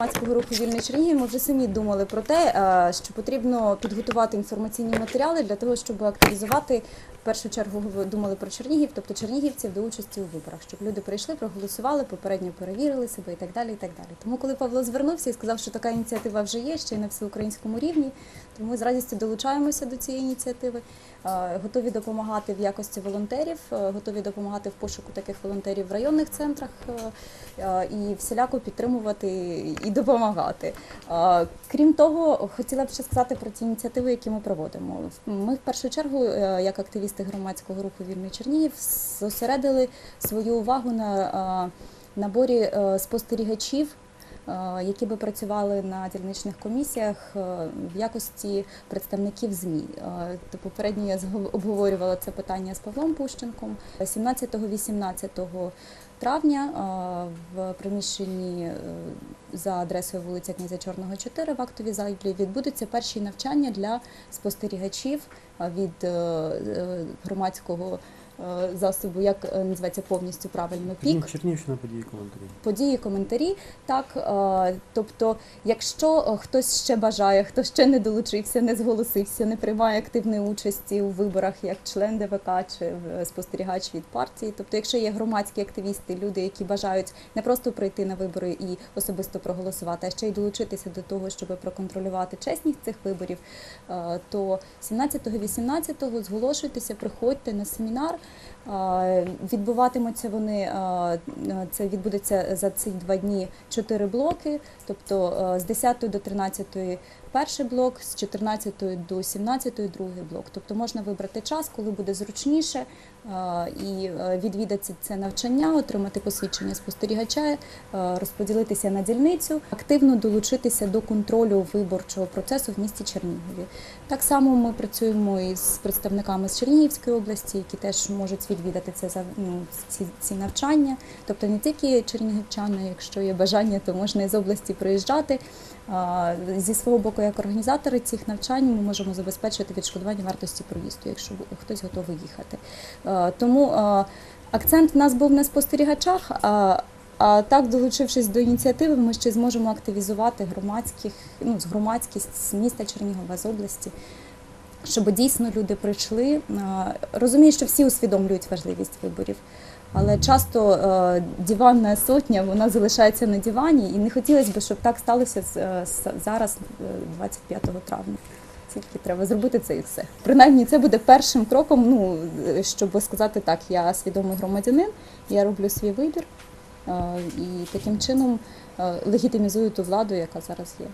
громадського руху вільний Чернігів ми вже самі думали про те, е, що потрібно підготувати інформаційні матеріали для того, щоб активізувати в першу чергу думали про Чернігів, тобто чернігівців до участі у виборах, щоб люди прийшли, проголосували, попередньо перевірили себе і так далі. І так далі. Тому, коли Павло звернувся і сказав, що така ініціатива вже є, ще й на всеукраїнському рівні, то ми з радістю долучаємося до цієї ініціативи. Е, Готові допомагати в якості волонтерів, е, готові допомагати в пошуку таких волонтерів в районних центрах і всіляко підтримувати і допомагати. Крім того, хотіла б ще сказати про ті ініціативи, які ми проводимо. Ми в першу чергу, е, як активісти громадського руху Вільний Чернігів, зосередили свою увагу на е, наборі е, спостерігачів. Які би працювали на дільничних комісіях в якості представників ЗМІ. То попередньо я обговорювала це питання з Павлом Пущенком. 17-18 травня е, в приміщенні е, за адресою вулиця Князя Чорного 4 в актовій залі відбудуться перші навчання для спостерігачів від е, громадського засобу, як е, називається повністю правильно пік Чернігівщина події коментарі. події, коментарі. Так, е, тобто, якщо е, хтось ще бажає, хто ще не долучився, не зголосився, не приймає активної участі у виборах як член ДВК чи е, спостерігач від партії. Тобто, якщо є громадські активісти, люди, які бажають не просто прийти на вибори і особисто проголосувати, а ще й долучитися до того, щоб проконтролювати чесність цих виборів, е, то 17-18 зголошуйтеся, приходьте на семінар. Відбуватимуться вони це відбудеться за ці два дні чотири блоки. Тобто з 10 до 13 перший блок, з 14 до 17 другий блок. Тобто можна вибрати час, коли буде зручніше, е, і е, відвідати це навчання, отримати посвідчення спостерігача, е, розподілитися на дільницю, активно долучитися до контролю виборчого процесу в місті Чернігові. Так само ми працюємо із представниками з Чернігівської області, які теж можуть відвідати це ну, ці, ці навчання. Тобто не тільки чернігівчани, якщо є бажання, то можна із області приїжджати. Зі свого боку, як організатори цих навчань, ми можемо забезпечити відшкодування вартості проїзду, якщо хтось готовий їхати. Е, Тому е, акцент в нас був на спостерігачах. А так, долучившись до ініціативи, ми ще зможемо активізувати громадських, ну, громадськість з міста Чернігова, з області, щоб дійсно люди прийшли. Е, Розумію, що всі усвідомлюють важливість виборів, але часто е, диванна сотня вона залишається на дивані, і не хотілося б, щоб так сталося з- е, зараз, е, 25 травня. Тільки треба зробити це і все. Принаймні, це буде першим кроком, ну щоб сказати так, я свідомий громадянин, я роблю свій вибір і таким чином легітимізую ту владу, яка зараз є.